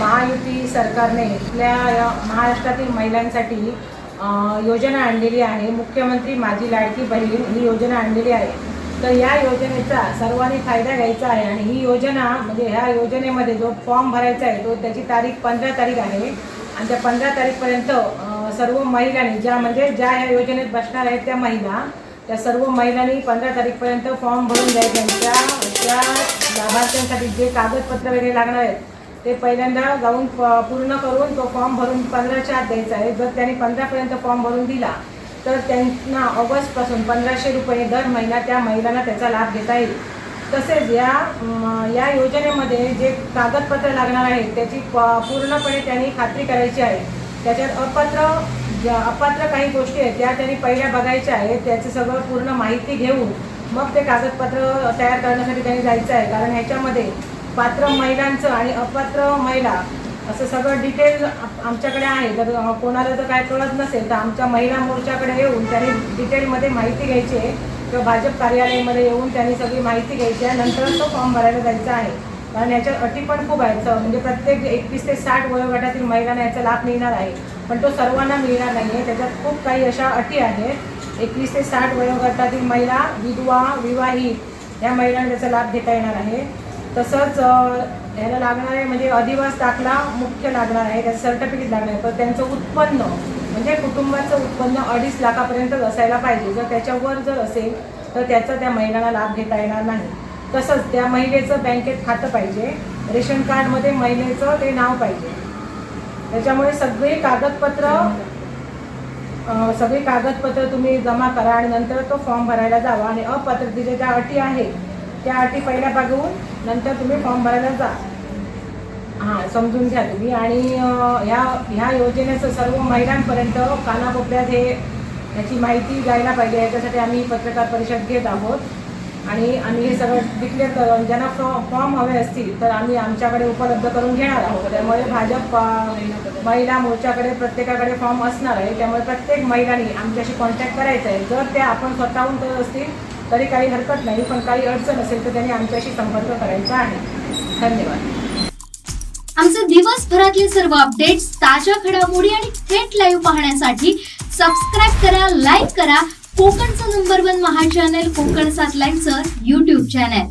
महायुती सरकारने आपल्या महाराष्ट्रातील महिलांसाठी योजना आणलेली आहे. मुख्यमंत्री माझी लाडकी बहीण ही योजना आणलेली आहे. तर या योजनेचा सर्वांनी फायदा घ्यायचा आहे आणि ही योजना म्हणजे ह्या योजनेमध्ये जो फॉर्म भरायचा आहे तो त्याची तारीख पंधरा तारीख आहे. आणि त्या पंधरा तारीखपर्यंत सर्व महिलांनी ज्या म्हणजे ज्या ह्या योजनेत बसणार आहेत त्या महिला त्या सर्व महिलांनी पंधरा तारीखपर्यंत फॉर्म भरून द्यायचे. आणि त्या त्या लाभार्थ्यांसाठी जे कागदपत्र वगैरे लागणार आहेत ते पहिल्यांदा जाऊन प- पूर्ण करून तो फॉर्म भरून पंधराच्या आत द्यायचा आहे. जर त्यांनी पंधरापर्यंत फॉर्म भरून दिला तर त्यांना ऑगस्टपासून पंधराशे रुपये दर महिना त्या महिलांना त्याचा लाभ घेता येईल. तसेच या या योजनेमध्ये जे कागदपत्र लागणार आहेत त्याची प- पूर्णपणे त्यांनी खात्री करायची आहे. त्याच्यात अपात्र ज्या अपात्र काही गोष्टी आहेत त्या त्यांनी पहिल्या बघायच्या आहेत. त्याचं सगळं पूर्ण माहिती घेऊन मग ते कागदपत्र तयार करण्यासाठी त्यांनी जायचं आहे. कारण ह्याच्यामध्ये पात्र महिलांचं आणि अपात्र महिला असं सगळं डिटेल आप- आमच्याकडे आहे. जर कोणाला जर काय कळत नसेल तर आमच्या महिला मोर्चाकडे येऊन त्यांनी डिटेलमध्ये माहिती घ्यायची आहे. किंवा भाजप कार्यालयामध्ये येऊन त्यांनी सगळी माहिती घ्यायची आहे. नंतर तो फॉर्म भरायला जायचा आहे. कारण याच्यात अटी पण खूप आहेत. म्हणजे प्रत्येक एकवीस ते साठ वयोगटातील महिलांना याचा लाभ मिळणार आहे. पण तो सर्वांना मिळणार नाही आहे. त्याच्यात खूप काही अशा अटी आहेत. एकवीस ते साठ वयोगटातील महिला विधवा विवाहित या महिलांना त्याचा लाभ घेता येणार आहे. तसंच ह्याला लागणार आहे म्हणजे अधिवास दाखला मुख्य लागणार आहे त्याचं सर्टिफिकेट लागणार आहे. तर त्यांचं उत्पन्न म्हणजे कुटुंबाचं उत्पन्न अडीच लाखापर्यंत असायला पाहिजे. जर त्याच्यावर जर असेल तर त्याचा त्या महिलांना लाभ घेता येणार नाही. तसंच त्या महिलेचं बँकेत खातं पाहिजे. रेशन कार्डमध्ये महिलेचं ते नाव पाहिजे. त्याच्यामुळे सगळी कागदपत्र सगळी कागदपत्र तुम्ही जमा करा आणि नंतर तो फॉर्म भरायला जावा. आणि अपात्रतेच्या ज्या अटी आहेत त्या अटी पहिल्या बघून नंतर तुम्ही फॉर्म भरायला जा. हां समजून घ्या तुम्ही. आणि ह्या ह्या योजनेचं सर्व महिलांपर्यंत कानाकोपऱ्यात हे याची माहिती जायला पाहिजे. याच्यासाठी आम्ही पत्रकार परिषद घेत आहोत. आणि आम्ही हे सगळं डिक्लेअर करून ज्यांना फॉ- फॉर्म हवे असतील तर आम्ही आमच्याकडे उपलब्ध करून घेणार आहोत. त्यामुळे भाजप महिला मोर्चाकडे प्रत्येकाकडे फॉर्म असणार आहे. त्यामुळे प्रत्येक महिलांनी आमच्याशी कॉन्टॅक्ट करायचा आहे. जर ते आपण स्वतःहून करत असतील तरी काही हरकत नाही पण काही अडचण असेल तर त्यांनी आमच्याशी संपर्क करायचा आहे. धन्यवाद. आमचे दिवसभरातले सर्व अपडेट्स ताज्या घडामोडी आणि थेट लाईव्ह पाहण्यासाठी सबस्क्राईब करा लाईक करा. कोकणचं नंबर वन महा चॅनल कोकण सात लाईनचं युट्यूब चॅनल